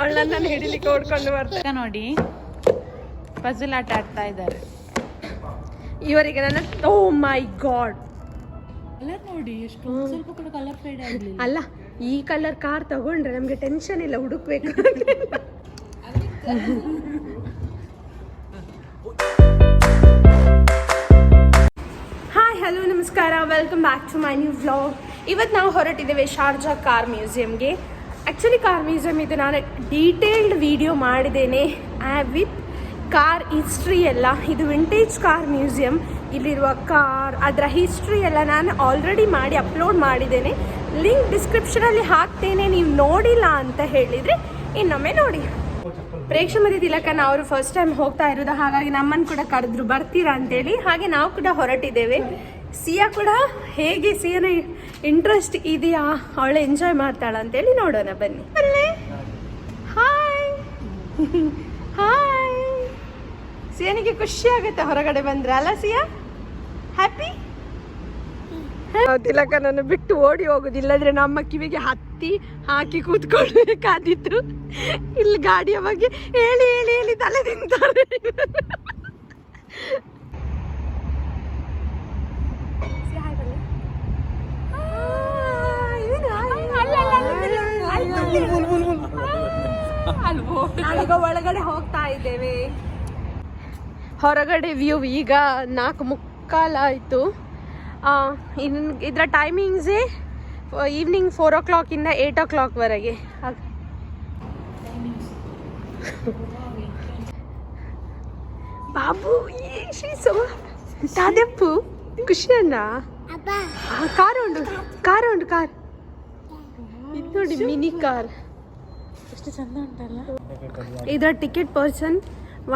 ಅವಳನ್ನ ಹಿಡಿಲಿಕ್ಕೆ ಓಡ್ಕೊಂಡು ಬರ್ತಾರೆ ನೋಡಿ ಪಜಲ್ ಆಟ ಆಡ್ತಾ ಇದ್ದಾರೆ. ಇವರಿಗೆ ನನ್ನ ಓ ಮೈ ಗಾಡ್ ಕಲರ್ ನೋಡಿ ಎಷ್ಟು ಸ್ವಲ್ಪ ಕೂಡ ಕಲರ್ ಫೇಡ್ ಆಗಲಿಲ್ಲ. ಅಲ್ಲ ಈ ಕಲರ್ ಕಾರ್ ತಗೊಂಡ್ರೆ ನಮ್ಗೆ ಟೆನ್ಷನ್ ಇಲ್ಲ ಹುಡುಕ್ಬೇಕು. ಹಾಯ್ ಹಲೋ ನಮಸ್ಕಾರ. Welcome back to my new vlog ಇವತ್ತು ನಾವು ಹೊರಟಿದ್ದೇವೆ ಶಾರ್ಜಾ ಕಾರ್ ಮ್ಯೂಸಿಯಮ್ಗೆ ಆ್ಯಕ್ಚುಲಿ ಕಾರ್ ಮ್ಯೂಸಿಯಮ್ ಇದು ನಾನು ಡೀಟೇಲ್ಡ್ ವಿಡಿಯೋ ಮಾಡಿದ್ದೇನೆ ವಿತ್ ಕಾರ್ ಹಿಸ್ಟ್ರಿ ಎಲ್ಲ. ಇದು ವಿಂಟೇಜ್ ಕಾರ್ ಮ್ಯೂಸಿಯಂ ಇಲ್ಲಿರುವ ಕಾರ್ ಅದರ ಹಿಸ್ಟ್ರಿ ಎಲ್ಲ ನಾನು ಆಲ್ರೆಡಿ ಮಾಡಿ ಅಪ್ಲೋಡ್ ಮಾಡಿದ್ದೇನೆ. ಲಿಂಕ್ ಡಿಸ್ಕ್ರಿಪ್ಷನಲ್ಲಿ ಹಾಕ್ತೇನೆ, ನೀವು ನೋಡಿಲ್ಲ ಅಂತ ಹೇಳಿದರೆ ಇನ್ನೊಮ್ಮೆ ನೋಡಿ. ಪ್ರೇಕ್ಷಮತಿ ತಿಲಕನ ಅವರು ಫಸ್ಟ್ ಟೈಮ್ ಹೋಗ್ತಾ ಇರೋದು, ಹಾಗಾಗಿ ನಮ್ಮನ್ನು ಕೂಡ ಕರೆದ್ರು ಬರ್ತೀರಾ ಅಂತೇಳಿ. ಹಾಗೆ ನಾವು ಕೂಡ ಹೊರಟಿದ್ದೇವೆ. ಸಿಯಾ ಕೂಡ ಹೇಗೆ ಸಿಯನ ಇಂಟ್ರೆಸ್ಟ್ ಇದೆಯಾ? ಅವಳು ಎಂಜಾಯ್ ಮಾಡ್ತಾಳ ಅಂತೇಳಿ ನೋಡೋಣ, ಬನ್ನಿ. ಹಾಯ್ ಹಾಯ್ ಸಿಯನಿಗೆ ಖುಷಿ ಆಗುತ್ತೆ ಹೊರಗಡೆ ಬಂದ್ರೆ, ಅಲ್ಲ ಸಿಯಾ? ಹ್ಯಾಪಿ ತಿಲಕ ನಾನು ಬಿಟ್ಟು ಓಡಿ ಹೋಗುದಿಲ್ಲದ್ರೆ ನಮ್ಮ ಕಿವಿಗೆ ಹತ್ತಿ ಹಾಕಿ ಕೂತ್ಕೊಳ್ಬೇಕಾದಿತ್ತು ಇಲ್ಲಿ ಗಾಡಿಯ ಬಗ್ಗೆ ಹೇಳಿ ಹೇಳಿ ಹೇಳಿ ತಲೆ ತಿಂತಾರೆ. ಒಳಗಡೆ ಹೋಗ್ತಾ ಇದ್ದೇವೆ ಹೊರಗಡೆ ವ್ಯೂ ಈಗ ನಾಲ್ಕು ಮುಕ್ಕಾಲಾಯಿತು ಇನ್ನು ಇದರ ಟೈಮಿಂಗ್ಸೇ ಈವ್ನಿಂಗ್ ಫೋರ್ ಓ ಕ್ಲಾಕಿಂದ ಏಟ್ ಓ ಕ್ಲಾಕ್ವರೆಗೆ ಬಾಬು ಖುಷಿಯನ್ನ ಕಾರ್ ಉಂಡು ಕಾರ್ ಉಂಡು ಕಾರ್ ಇದು ನೋಡಿ ಮಿನಿ ಕಾರ್ ಎಷ್ಟು ಚಂದ ಉಂಟಲ್ಲ. ಇದರ ticket person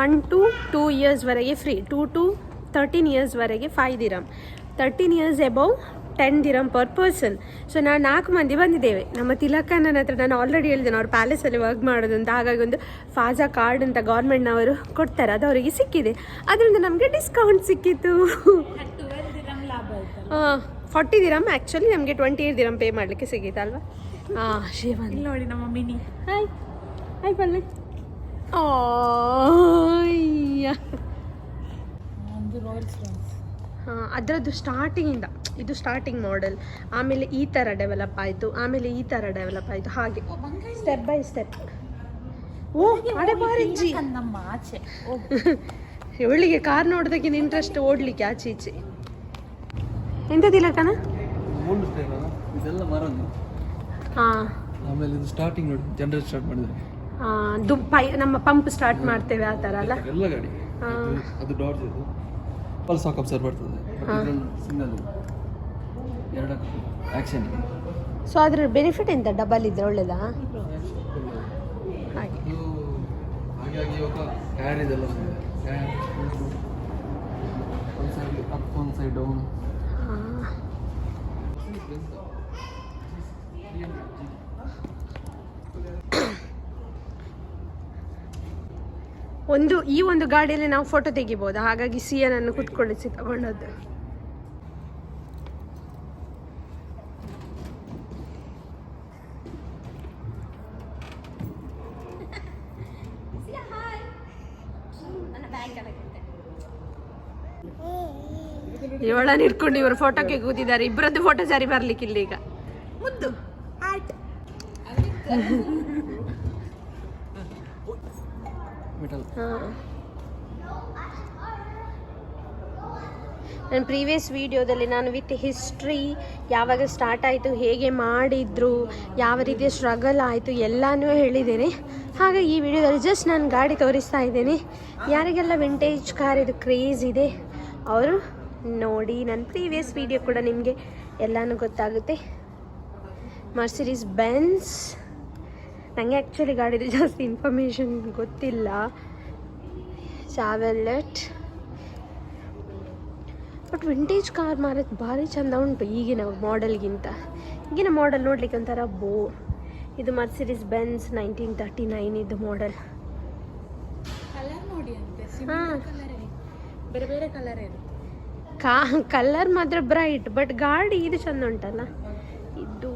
one to two ಇಯರ್ಸ್ವರೆಗೆ free two to thirteen ಇಯರ್ಸ್ವರೆಗೆ five dirham thirteen years above ten dirham per person so ನಾವು ನಾಲ್ಕು ಮಂದಿ ಬಂದಿದ್ದೇವೆ. ನಮ್ಮ ತಿಲಕನ ಹತ್ರ ನಾನು ಆಲ್ರೆಡಿ ಹೇಳಿದ್ದೇನೆ ಅವ್ರು ಪ್ಯಾಲೇಸಲ್ಲಿ ವರ್ಕ್ ಮಾಡೋದು ಅಂತ. ಹಾಗಾಗಿ ಒಂದು ಫಾಜಾ ಕಾರ್ಡ್ ಅಂತ ಗೌರ್ಮೆಂಟ್ನವರು ಕೊಡ್ತಾರೆ. ಅದು ಅವರಿಗೆ ಸಿಕ್ಕಿದೆ. ಅದರಿಂದ ನಮಗೆ ಡಿಸ್ಕೌಂಟ್ ಸಿಕ್ಕಿತ್ತು. ಫಾರ್ಟಿ ದಿರಮ್ ಆ್ಯಕ್ಚುಲಿ ನಮಗೆ ಟ್ವೆಂಟಿ ಏಟ್ ದಿರಮ್ ಪೇ ಮಾಡಲಿಕ್ಕೆ ಸಿಗೀತಲ್ವಾ ಹಾಂ ಶಿವನ್. ನೋಡಿ ನಮ್ಮ ಮಿನಿ. ಹಾಯ್ ಹಾಯ್ ಪಲ್ಲೆ. ಹಾಂ ಅದರದ್ದು ಸ್ಟಾರ್ಟಿಂಗಿಂದ ಇದು ಸ್ಟಾರ್ಟಿಂಗ್ ಮಾಡೆಲ್ ಆಮೇಲೆ ಈ ಥರ ಡೆವಲಪ್ ಆಯಿತು ಆಮೇಲೆ ಈ ಥರ ಡೆವಲಪ್ ಆಯಿತು ಹಾಗೆ. ಸ್ಟೆಪ್ ಬೈ ಸ್ಟೆಪ್ ಓ ಆಚೆ. ಇವಳಿಗೆ ಕಾರ್ ನೋಡೋದಕ್ಕಿಂತ ಇಂಟ್ರೆಸ್ಟ್ ಓಡ್ಲಿಕ್ಕೆ ಆಚೆ ಈಚೆ. ಎಂತ ತಿಲಕನ ಓಲ್ಡ್ ಸ್ಟೈಲ್ ಅಲ್ಲ ಇದೆಲ್ಲ ಮರದ್ದು ಹಾಂ. ಆಮೇಲೆ ಇದು ಸ್ಟಾರ್ಟಿಂಗ್ ನೋಡಿ ಜನರೇಟ್ ಸ್ಟಾರ್ಟ್ ಮಾಡಿದ್ದಾರೆ ದು ಪೈ ನಮ್ಮ ಪಂಪ್ ಸ್ಟಾರ್ಟ್ ಮಾಡ್ತೇವೆ ಆ ಥರ ಅಲ್ಲ? ಎಲ್ಲ ಗಾಡಿ. ಅದು ಡಾಡ್ಜ್ ಇದು. ಪಲ್ಸ್ ಸಾಕ್ ಅಬ್ಸರ್ವ್ ಬರ್ತದೆ. ಸಿಂಗಲ್ ಎರಡು ಆಕ್ಷನ್ ಸೊ ಅದ್ರ ಬೆನಿಫಿಟ್ ಎಂತ? ಡಬಲ್ ಇದ್ರೆ ಒಳ್ಳೇದಾ? ಹಾಗೆ. ಹಾಗಾಗಿ ಇವಾಗ ಹ್ಯಾರ್ ಇದೆಲ್ಲ ಒಂದು ಸೈಡ್ ಅಪ್ ಒಂದು ಸೈಡ್ ಡೌನ್ ಒಂದು ಈ ಒಂದು ಗಾಡಿಯಲ್ಲಿ ನಾವು ಫೋಟೋ ತೆಗಿಬೋದು. ಹಾಗಾಗಿ ಸಿಯನನ್ನು ಕುತ್ಕೊಳ್ಳಿಸಿ ತಗೊಂಡದ್ದು ಇವಳನ್ನ ಇಟ್ಕೊಂಡು ಇವರು ಫೋಟೋಕ್ಕೆ ಕೂತಿದ್ದಾರೆ. ಇಬ್ಬರದ್ದು ಫೋಟೋ ಸರಿ ಬರ್ಲಿಕ್ಕಿಲ್ಲ ಈಗ. ಮುದ್ದು ಮೆಟಲ್ ನನ್ನ ಪ್ರೀವಿಯಸ್ ವಿಡಿಯೋದಲ್ಲಿ ನಾನು ವಿತ್ ಹಿಸ್ಟ್ರಿ ಯಾವಾಗ ಸ್ಟಾರ್ಟ್ ಆಯಿತು ಹೇಗೆ ಮಾಡಿದ್ರು ಯಾವ ರೀತಿಯ ಸ್ಟ್ರಗಲ್ ಆಯಿತು ಎಲ್ಲನೂ ಹೇಳಿದ್ದೇನೆ. ಹಾಗೆ ಈ ವಿಡಿಯೋದಲ್ಲಿ ಜಸ್ಟ್ ನಾನು ಗಾಡಿ ತೋರಿಸ್ತಾ ಇದ್ದೇನೆ. ಯಾರಿಗೆಲ್ಲ ವಿಂಟೇಜ್ ಕಾರ್ ಇದು ಕ್ರೇಜ್ ಇದೆ ಅವರು ನೋಡಿ. ನನ್ನ ಪ್ರೀವಿಯಸ್ ವಿಡಿಯೋ ಕೂಡ ನಿಮಗೆ ಎಲ್ಲನೂ ಗೊತ್ತಾಗುತ್ತೆ. ಮರ್ಸಿರೀಸ್ ಬೆನ್ಸ್ ನನಗೆ ಆ್ಯಕ್ಚುಲಿ ಗಾಡಿದು ಜಾಸ್ತಿ ಇನ್ಫಾರ್ಮೇಷನ್ ಗೊತ್ತಿಲ್ಲ. ಚಾವೆಲೆಟ್ ಬಟ್ ವಿಂಟೇಜ್ ಕಾರ್ ಮಾರೋದು ಭಾರಿ ಚಂದ ಉಂಟು ಈಗಿನ ಮಾಡೆಲ್ಗಿಂತ ಈಗಿನ ಮಾಡೆಲ್ ನೋಡ್ಲಿಕ್ಕೆ ಒಂಥರ ಬೋ ಇದು Mercedes Benz nineteen thirty nine ಇದು ಮಾಡೆಲ್ ಕಲರ್ ನೋಡಿ ಅಂತೆ. ಹಾಂ. ಬೇರೆ ಬೇರೆ ಕಲರ್ ಇರುತ್ತೆ. ಕಾ ಕಲರ್ ಮಾತ್ರ ಬ್ರೈಟ್ ಬಟ್ ಗಾಡಿ ಇದು ಚಂದ ಉಂಟಲ್ಲ. ಇದು.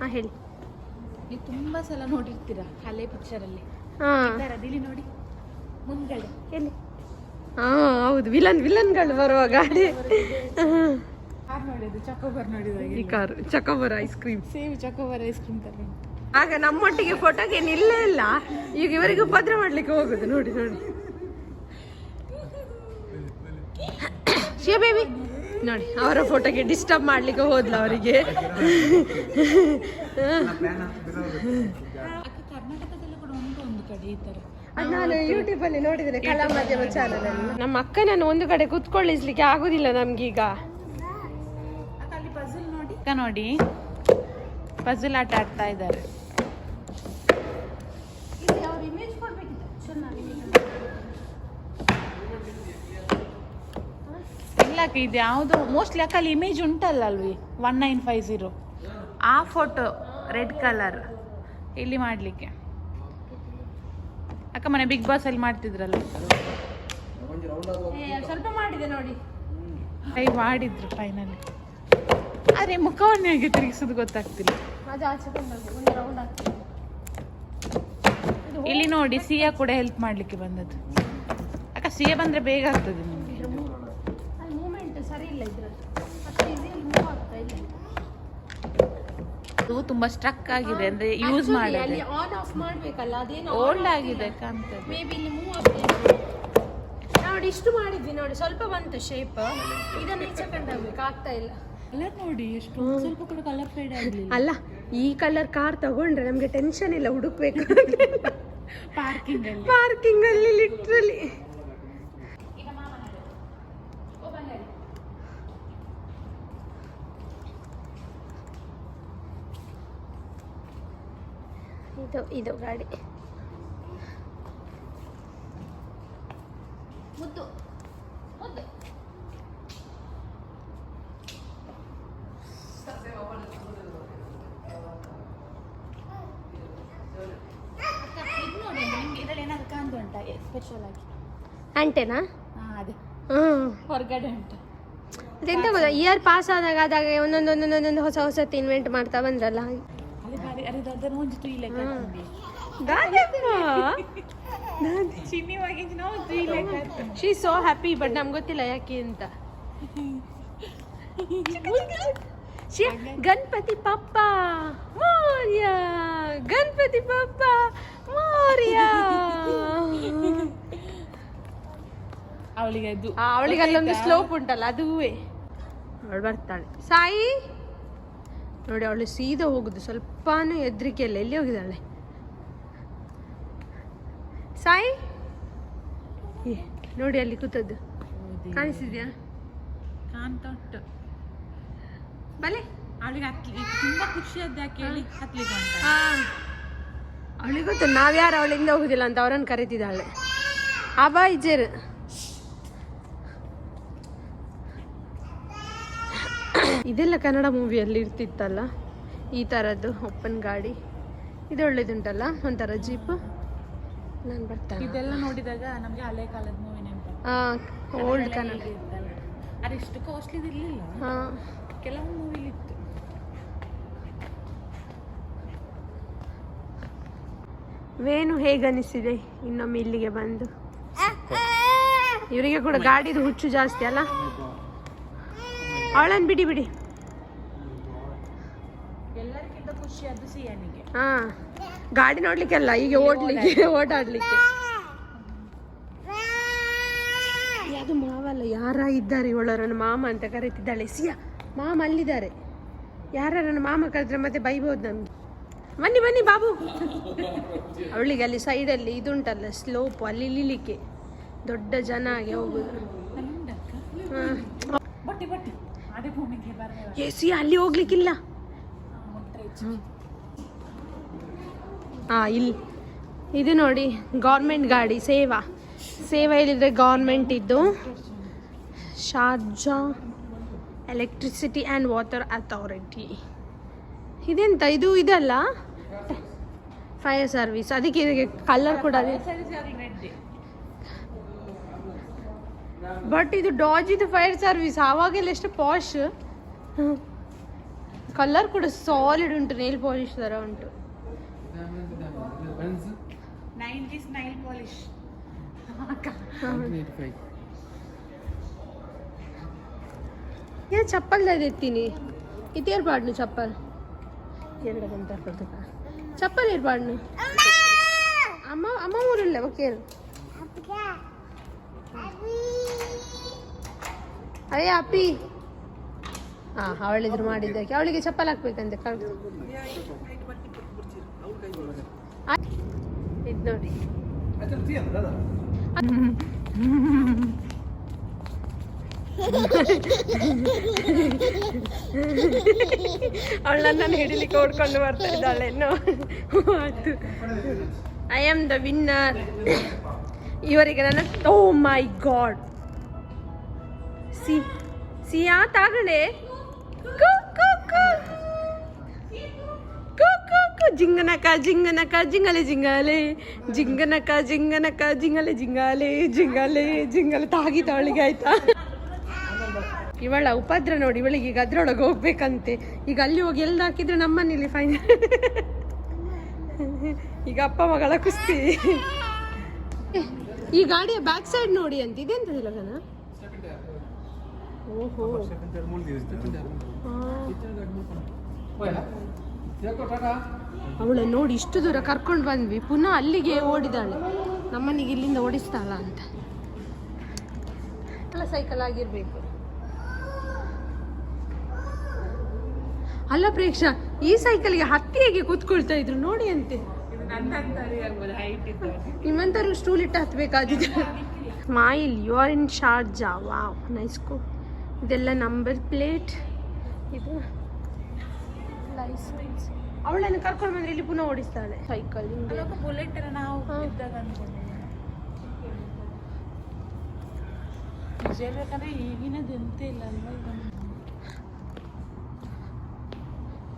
ಹಾಂ ಹೇಳಿ. ನೀವು ತುಂಬಾ ಸಲ ನೋಡಿರ್ತೀರ ಹಳೆ ಪಿಕ್ಚರ್ ಅಲ್ಲಿ? ಹಾಂ. ನೋಡಿ. ಮುಂದ್ಗಡೆ. ಎಲ್ಲಿ? ಹಾಂ ಹೌದು. ವಿಲನ್ ವಿಲನ್ಗಳು ಬರುವ ಗಾಡಿ ಕಾರ್ ನೋಡಿದ್ದು? ಚಕೋಬರ್ ನೋಡಿದ ಈ car. Choco bar ice cream same choco bar ice cream ತರ ಆಗ ನಮ್ಮೊಟ್ಟಿಗೆ ಫೋಟೋಗೆ ನಿಲ್ಲೇ ಇಲ್ಲ. ಈಗ ಇವರಿಗೂ ಉಪದ್ರ ಮಾಡ್ಲಿಕ್ಕೆ ಹೋಗುದು. ನೋಡಿ ನೋಡಿ. ಶಿವ ಬೇಬಿ ನೋಡಿ, ಅವರ ಫೋಟೋಗೆ ಡಿಸ್ಟರ್ಬ್ ಮಾಡ್ಲಿಕ್ಕೆ ಹೋದ್ಲ ಅವರಿಗೆ. ನಾನು ಯೂಟ್ಯೂಬ್ ಅಲ್ಲಿ ನೋಡಿದ್ದೇನೆ ಕಲಾ ಮಾಧ್ಯಮ ಚಾನಲ್ ನಮ್ಮ ಅಕ್ಕನನ್ನು ಒಂದು ಕಡೆ ಕುತ್ಕೊಳ್ಳಿಸ್ಲಿಕ್ಕೆ ಆಗುದಿಲ್ಲ ನಮ್ಗೀಗ. ನೋಡಿ. ಪಜಲ್ ಆಟ ಆಡ್ತಾ ಇದ್ದಾರೆ. ಇಲ್ಲ ಅಕ್ಕ ಇದು. ಯಾವುದು? ಮೋಸ್ಟ್ಲಿ ಅಕ್ಕ ಅಲ್ಲಿ ಇಮೇಜ್ ಉಂಟಲ್ಲ ಅಲ್ವಿ ಒನ್ ನೈನ್ ಫೈವ್ ಜೀರೋ ಆ ಫೋಟೋ ರೆಡ್ ಕಲರ್ ಇಲ್ಲಿ ಮಾಡಲಿಕ್ಕೆ. ಅಕ್ಕ ಮನೆ ಬಿಗ್ ಬಾಸ್ ಅಲ್ಲಿ ಮಾಡ್ತಿದ್ರಲ್ಲ? ಸ್ವಲ್ಪ ಮಾಡಿದೆ ನೋಡಿ. ಕೈ ಮಾಡಿದ್ರು ಫೈನಲಿ ಅರೆ ಮುಖವನ್ನು ಹೇಗೆ ತಿರುಗಿಸೋದು ಗೊತ್ತಾಗ್ತಿಲ್ಲ. ಇಲ್ಲಿ ನೋಡಿ ಸಿಯಾ ಕೂಡ ಹೆಲ್ಪ್ ಮಾಡ್ಲಿಕ್ಕೆ ಬಂದದ್ದು. ಅಕ್ಕ ಸಿಯಾ ಬಂದ್ರೆ ಬೇಗ ಆಗ್ತದೆ ನಿಮಗೆ. ಇಲ್ಲ ಇದ್ರಲ್ಲಿ. ಅಷ್ಟು ಈಸಿಯಲ್ಲಿ ಮೂವ್ ಆಗ್ತಾ ಇಲ್ಲ. ಅದು ತುಂಬಾ ಸ್ಟ್ರಕ್ ಆಗಿದೆ ಅಂದ್ರೆ ಯೂಸ್ ಮಾಡಿ ಮಾಡಿದೆ. ಅಲ್ಲಿ ಆನ್ ಆಫ್ ಮಾಡ್ಬೇಕಲ್ಲ ಅದೇನು ಓಲ್ಡ್ ಆಗಿದೆ ಕಾಣ್ತದೆ. ಮೇ ಬಿ ಇಲ್ಲಿ ಮೂವ್ ಆಗ್ತಾ ಇದೆ. ನೋಡಿ ಇಷ್ಟು ಮಾಡಿದ್ವಿ ನೋಡಿ ಸ್ವಲ್ಪ ಬಂತು ಶೇಪ್ ಇದನ್ನ ಈಚೆ ಕಂಡಾಗ್ಬೇಕು ಆಗ್ತಾ ಇಲ್ಲ. ಕಲರ್ ನೋಡಿ ಎಷ್ಟು ಸ್ವಲ್ಪ ಕೂಡ ಕಲರ್ ಫೇಡ್ ಆಗಲಿಲ್ಲ. ಅಲ್ಲ ಈ ಕಲರ್ ಕಾರ್ ತಗೊಂಡ್ರೆ ನಮ್ಗೆ ಟೆನ್ಷನ್ ಇಲ್ಲ ಹುಡುಕ್ಬೇಕು ಪಾರ್ಕಿಂಗ್ ಅಲ್ಲಿ. ಪಾರ್ಕಿಂಗ್ ಅಲ್ಲಿ ಲಿಟ್ರಲಿ ಇದು ಇದು ಗಾಡಿ. ಮುದ್ದು ಮುದ್ದು. ಅಂಟೆನಾ? ಹೊರಗಡೆ ಇಯರ್ ಪಾಸ್ ಆದಾಗ ಆದಾಗ ಒಂದೊಂದು ಒಂದೊಂದು ಒಂದೊಂದು ಹೊಸ ಹೊಸತ್ತು ಇನ್ವೆಂಟ್ ಮಾಡ್ತಾ ಬಂದ್ರಲ್ಲ? ಬಾರಿ ಅರೆ ಅದನ್ನು ಒಂದು ತುಯಿಲೆ ಕರ್ಕೊಂಡಿ ಚಿನ್ನಿ ವಾಗಿ ನಾವು ತುಯಿಲೆ ಕರ್ಕೊಂಡು ಶಿ ಸೋ ಹ್ಯಾಪಿ ಬಟ್ ನಮ್ಗೆ ಗೊತ್ತಿಲ್ಲ ಯಾಕೆ ಅಂತ. ಶಿ ಗಣಪತಿ ಪಪ್ಪ ಮೋರ್ಯ. ಗಣಪತಿ ಪಪ್ಪ ಮೋರ್ಯ. ಅವಳಿಗೆ ಅದು ಅವಳಿಗೆ ಅಲ್ಲೊಂದು ಸ್ಲೋಪ್ ಉಂಟಲ್ಲ ಅದುವೇ. ಅವಳು ಬರ್ತಾಳೆ. ಸಾಯಿ? ನೋಡಿ ಅವಳು ಸೀದಾ ಹೋಗುದು ಸ್ವಲ್ಪನೂ ಹೆದ್ರಿಕೆ ಇಲ್ಲ. ಎಲ್ಲಿ ಹೋಗಿದ್ದಾಳೆ? ಸಾಯಿ? ನೋಡಿ ಅಲ್ಲಿ ಕೂತದ್ದು. ಕಾಣಿಸಿದ್ಯಾ ಕಾಣ್ತಾ ಉಂಟು ಬಲೆ ಅವಳಿಗೆ ಹತ್ಲಿ ತುಂಬಾ ಖುಷಿ ಆದ್ಯಾ ಕೇಳಿ ಹತ್ಲಿಕ್ಕೆ ಅವಳಿಗೆ ಗೊತ್ತು ನಾವ್ಯಾರು ಅವಳಿಂದ ಹೋಗುದಿಲ್ಲ ಅಂತ ಅವರನ್ನು ಕರೀತಿದ್ದಾಳೆ. ಅಬಾ ಇಜ್ಜೇರು ಇದೆಲ್ಲ ಕನ್ನಡ ಮೂವಿಯಲ್ಲಿ ಇರ್ತಿತ್ತಲ್ಲ? ಈ ಥರದ್ದು ಒಪ್ಪನ್ ಗಾಡಿ. ಇದು ಒಳ್ಳೇದುಂಟಲ್ಲ? ಒಂಥರ ಜೀಪ್ ನಾನು ಬರ್ತಾನೆ ಇದೆಲ್ಲ ನೋಡಿದಾಗ ನಮಗೆ ಹಳೆ ಕಾಲದ ಮೂವಿ ನೆನಪು ಹಾಂ ಓಲ್ಡ್ ಕನ್ನಡ. ಅದು ಇಷ್ಟು ಕಾಸ್ಟ್ಲಿ ಇರಲಿಲ್ಲ. ಹಾಂ. ಕೆಲವು ಮೂವಿಲಿ ಇತ್ತು ವೇಣು ಹೇಗನಿಸಿದೆ? ಇನ್ನೊಮ್ಮೆ ಇಲ್ಲಿಗೆ ಬಂದು. ಇವರಿಗೆ ಕೂಡ ಗಾಡಿದು ಹುಚ್ಚು ಜಾಸ್ತಿ ಅಲ್ಲ? ಅವಳನ್ನು ಬಿಡಿ ಬಿಡಿ. ಎಲ್ಲರಿಗಿಂತ ಖುಷಿ ಅದು ಸಿಯಾನಿಗೆ ಹಾ. ಗಾಡಿ ನೋಡ್ಲಿಕ್ಕೆಲ್ಲ ಈಗ ಓಡ್ಲಿಕ್ಕೆ ಓಡಾಡ್ಲಿಕ್ಕೆ. ಅದು ಮಾವಲ್ಲ ಯಾರ ಇದ್ದಾರೆ ಇವಳರನ್ನು ಮಾಮ ಅಂತ ಕರೀತಿದ್ದಾಳೆ. ಸಿಯಾ ಮಾಮ ಅಲ್ಲಿದ್ದಾರೆ. ಯಾರನ್ನು ಮಾಮ ಕರೆದ್ರೆ ಮತ್ತೆ ಬೈಬೋದು ನಮ್ಗೆ? ಬನ್ನಿ ಬನ್ನಿ ಬಾಬು. ಅವಳಿಗೆ ಅಲ್ಲಿ ಸೈಡಲ್ಲಿ ಇದುಂಟಲ್ಲ ಸ್ಲೋಪ್ ಅಲ್ಲಿ ಇಳಿಲಿಕ್ಕೆ. ದೊಡ್ಡ ಜನ ಆಗಿ ಹೋಗುದು. ಹಾ. ಸಿಯಾ ಅಲ್ಲಿ ಹೋಗ್ಲಿಕ್ಕಿಲ್ಲ. ಹಾ ಇಲ್ಲಿ ಇದು ನೋಡಿ ಗೌರ್ಮೆಂಟ್ ಗಾಡಿ, ಸೇವಾ. ಸೇವಾ ಇಲ್ಲಿದ್ರೆ ಗೌರ್ಮೆಂಟ್ ಇದ್ದು, Sharjah electricity and water authority ಇದೆಂತ? ಇದು ಇದಲ್ಲ? ಫೈರ್ ಸರ್ವಿಸ್ ಅದಕ್ಕೆ ಇದಕ್ಕೆ ಕಲರ್ ಕೂಡ ಬಟ್ ಇದು ಡಾಜ್ ಇದು ಫೈರ್ ಸರ್ವಿಸ್ ಆವಾಗೆಲ್ಲ ಎಷ್ಟು ಪಾಶ್ ಕಲರ್ ಕೂಡ ಸಾಲಿಡ್ ಉಂಟು ನೇಲ್ ಪಾಲಿಶ್ ಥರ ಉಂಟು men's nineties nail polish eighty five ಯಾ ಚಪ್ಪಲ್ ಎತ್ತೀನಿ ಇದು ಇರ್ಬಾರ್ದು ಚಪ್ಪಲ್ ಎರಡು ಗಂಟೆ ಕೊಡ್ತಕ್ಕ ಚಪ್ಪಲ್ ಇರ್ಬಾರ್ದು ಅಮ್ಮ ಅಮ್ಮ ಊರಿಲ್ಲ ಕೇಳು ಅಯ್ಯ ಅಪ್ಪಿ ಹಾ, ಅವಳಿದ್ರು ಮಾಡಿದ್ದಕ್ಕೆ. ಅವಳಿಗೆ ಚಪ್ಪಲ್ ಹಾಕ್ಬೇಕಂತೆ ಕಳ್ದು ಇದು ನೋಡಿ. ಅವಳು ನನ್ನನ್ನು ಹಿಡಿಲಿಕ್ಕೆ ಓಡ್ಕೊಂಡು ಬರ್ತಾ ಇದ್ದಾಳೆ ಅದು ಐ ಆಮ್ ದ ವಿನ್ನರ್ ಇವರಿಗೆ ನನ್ನ ಓ ಮೈ ಗಾಡ್ ಸಿ, ಸಿಯಾ ಕು ಜಿಂಗನಕ ಜಿಂಗನಕ ಜಿಂಗಲೆ ಜಿಂಗಾಲೆ ಜಿಂಗನಕ ಜಿಂಗನಕ ಜಿಂಗಲೆ ಜಿಂಗಾಲೆ ಜಿಂಗಾಲೆ ಜಿಂಗಲೆ ತಾಗಿದ ಅವಳಿಗೆ ಆಯ್ತಾ? ಇವಳ ಉಪದ್ರ ನೋಡಿ, ಇವಳಿಗೆ ಈಗ ಅದ್ರೊಳಗೆ ಹೋಗ್ಬೇಕಂತೆ. ಈಗ ಅಲ್ಲಿ ಹೋಗಿ ಎಲ್ಲಿ ಹಾಕಿದ್ರೆ ನಮ್ಮನೇಲಿ ಫೈನಲ್ ಈಗ ಅಪ್ಪ ಮಗಳ ಕುಸ್ತಿ. ಈ ಗಾಡಿಯ ಬ್ಯಾಕ್ ಸೈಡ್ ನೋಡಿ ಅಂತ ಅವಳ ನೋಡಿ ಇಷ್ಟು ದೂರ ಕರ್ಕೊಂಡು ಬಂದ್ವಿ. ಪುನಃ ಅಲ್ಲಿಗೆ ಓಡಿದಾಳೆ. ನಮ್ಮನಿಗೆ ಇಲ್ಲಿಂದ ಓಡಿಸ್ತಾಳ ಅಂತ. ಅಲ್ಲ ಸೈಕಲ್ ಆಗಿರ್ಬೇಕು. ಅಲ್ಲ ಪ್ರೇಕ್ಷಾ ಈ ಸೈಕಲ್ಗೆ ಹತ್ತಿ ಹೇಗೆ ಕೂತ್ಕೊಳ್ತಾ ಇದ್ರು? ನೋಡಿ ಅಂತೆ. ನಿಮ್ಮಂತರು ಸ್ಟೂಲ್ ಇಟ್ಟು ಹತ್ಬೇಕಾದಿದೆ. Smile you are in Sharjah wow nice ಕೋ ಇದೆಲ್ಲ ನಂಬರ್ ಪ್ಲೇಟ್ ಇದು ಲೈಸೆನ್ಸ್ ಅವಳನ್ನು ಕರ್ಕೊಂಡು ಬಂದ್ರೆ ಇಲ್ಲಿ ಪುನಃ ಓಡಿಸ್ತಾಳೆ. ಸೈಕಲ್ ಬುಲೆಟ್ ನಾವು ಹೇಳ್ಬೇಕಂದ್ರೆ ಈಗಿನದು ಎಂತ ಇಲ್ಲ ಅಲ್ವಾ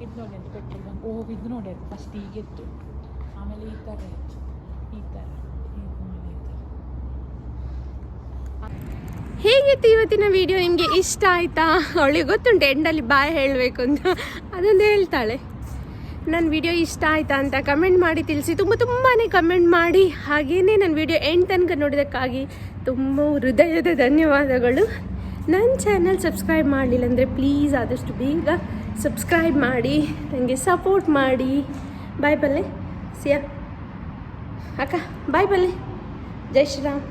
ಇದು ನೋಡಿ ಅದು ಪೆಟ್ರೋಲ್ ಬಂಕ್. ಓ ಇದು ನೋಡಿ ಅದು ಫಸ್ಟ್ ಹೀಗಿತ್ತು. ಆಮೇಲೆ ಈ ಥರ ಇತ್ತು. ಈ ಥರ ಇದು ನೋಡಿ ಈ ಥರ ಹೇಗಿತ್ತು ಇವತ್ತಿನ ವಿಡಿಯೋ ನಿಮಗೆ ಇಷ್ಟ ಆಯ್ತಾ? ಅವಳಿಗೆ ಗೊತ್ತುಂಟು ಎಂಡಲ್ಲಿ ಬಾಯ್ ಹೇಳಬೇಕು ಅಂತ. ಅದೊಂದು ಹೇಳ್ತಾಳೆ. ನನ್ನ ವಿಡಿಯೋ ಇಷ್ಟ ಆಯ್ತಾ ಅಂತ ಕಮೆಂಟ್ ಮಾಡಿ ತಿಳಿಸಿ. ತುಂಬ ತುಂಬಾ ಕಮೆಂಟ್ ಮಾಡಿ. ಹಾಗೆಯೇ ನನ್ನ ವಿಡಿಯೋ ಎಂಡ್ ತನಕ ನೋಡಿದ್ದಕ್ಕಾಗಿ ತುಂಬ ಹೃದಯದ ಧನ್ಯವಾದಗಳು. ನನ್ನ ಚಾನಲ್ ಸಬ್ಸ್ಕ್ರೈಬ್ ಮಾಡಲಿಲ್ಲ ಅಂದರೆ ಪ್ಲೀಸ್ ಆದಷ್ಟು ಬೇಗ ಸಬ್ಸ್ಕ್ರೈಬ್ ಮಾಡಿ ನನಗೆ ಸಪೋರ್ಟ್ ಮಾಡಿ. ಬಾಯ್ ಬಲ್ಲೆ ಸಿಯಾ ಅಕ್ಕ ಬಾಯ್ ಬಲ್ಲೆ ಜೈ ಶ್ರೀರಾಮ್.